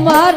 তোমার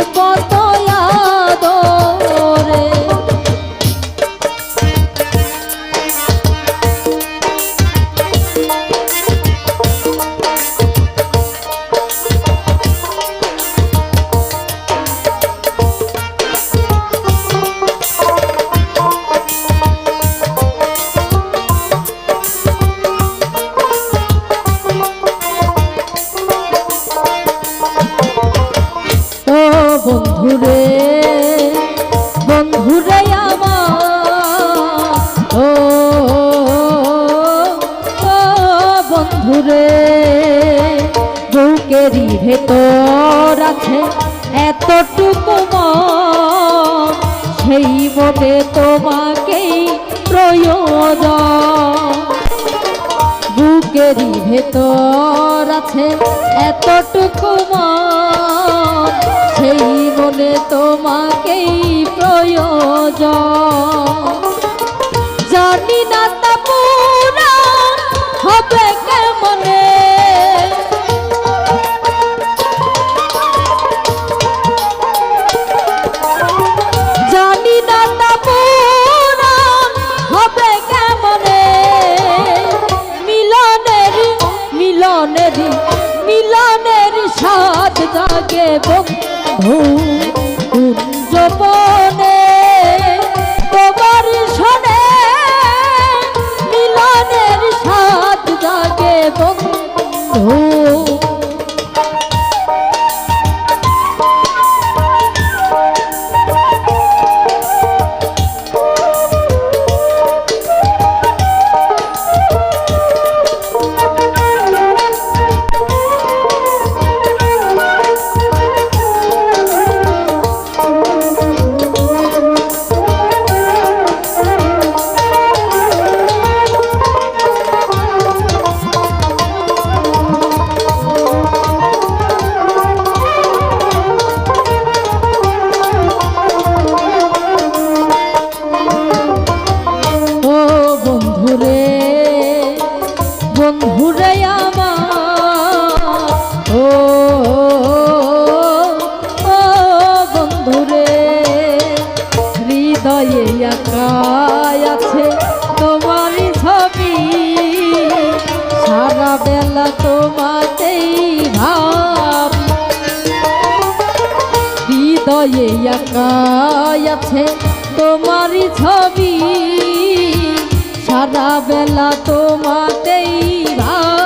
the bottom. মনে তোমাকেই প্রয়োজন। বুকেরই ভেতর আছে এতটুকু সেই মনে তোমাকেই প্রয়োজন। জানি না তা হবে কেমনে। জানি না তা পুরা হবে কেমনে? মিলনের মিলনের মিলনের সাথ জাগে বন্ধু কুঞ্জবনে তোমার মিলনের সাথ জাগে বন্ধু হৃদয়ে একাই আছে তোমারই ছবি। সারা বেলা তোমাতেই ভাবি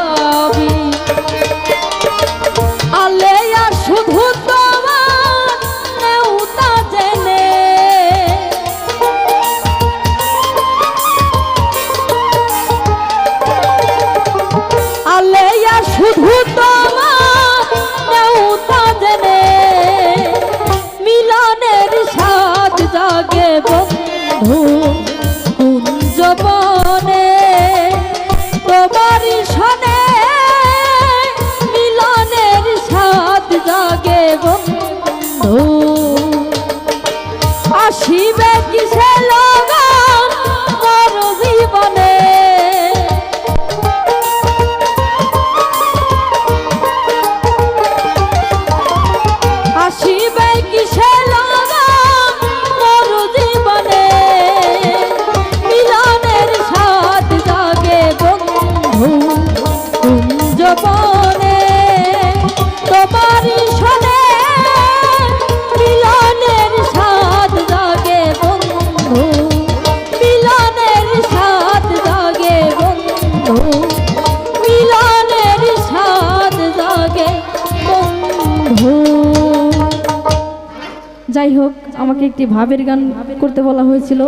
যাই হোক, আমাকে একটি ভাবের গান করতে বলা হয়েছিল।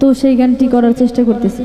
তো সেই গানটি করার চেষ্টা করতেছি।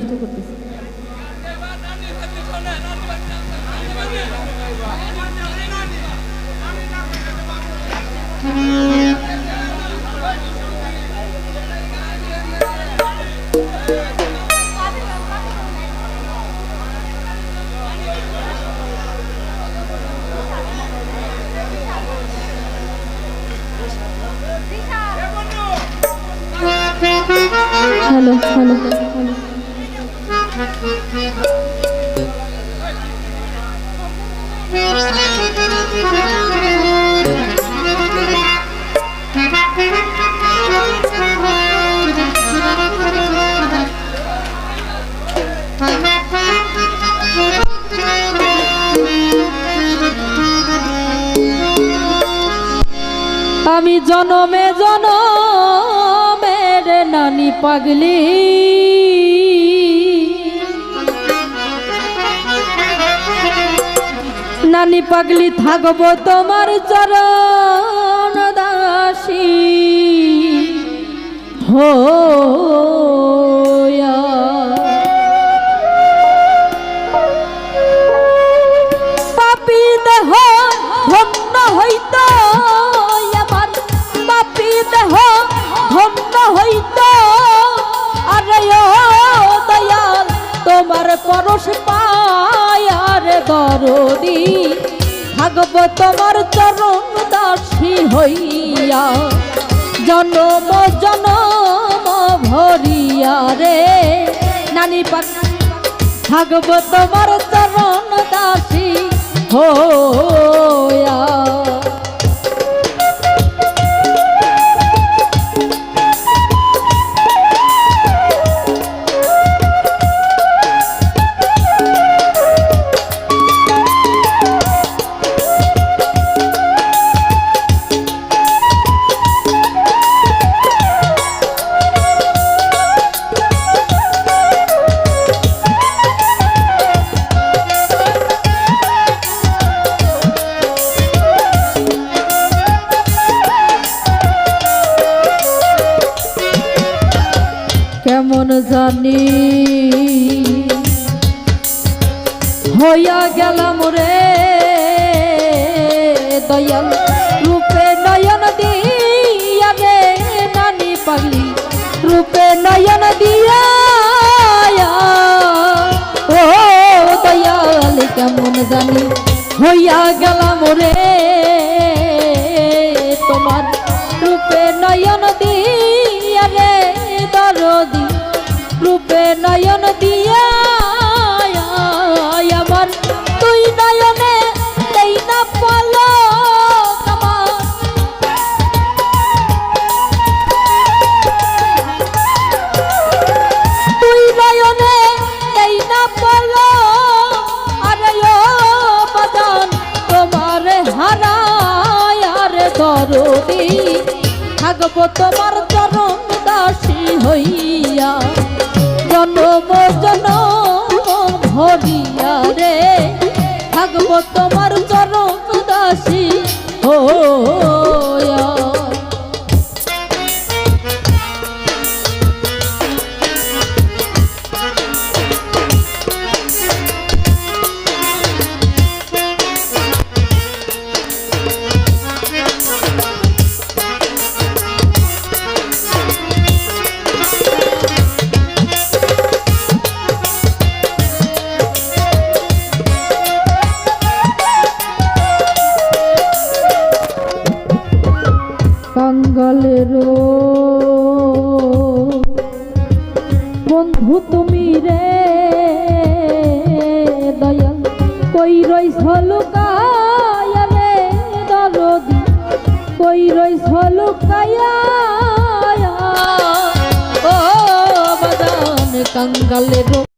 আমি জনমে জনমের নানি পাগলি। নানি পাগলি থাকব তোমার চরণ দাসী। হো পরশ পায়ার দরদি থাকব তোমার চরণ দাসী হইয়া, জনম জনম ভরিয়া রে। নানি পাক থাকব তোমার চরণ দাসী হোয়া রূপে নয়ন দিয়া রে নানি পাগলি, রূপে নয়ন দিয়া ও দয়াল, কেমন জানি হইয়া গেলাম রে। তোমার চরণ দাসী। হইয়া কাঙ্গালের বন্ধু তুমি রে, দয়াল কই রইস লুকায়া রে দরদি। কই রইস লুকায়া ও বাদান কাঙ্গালের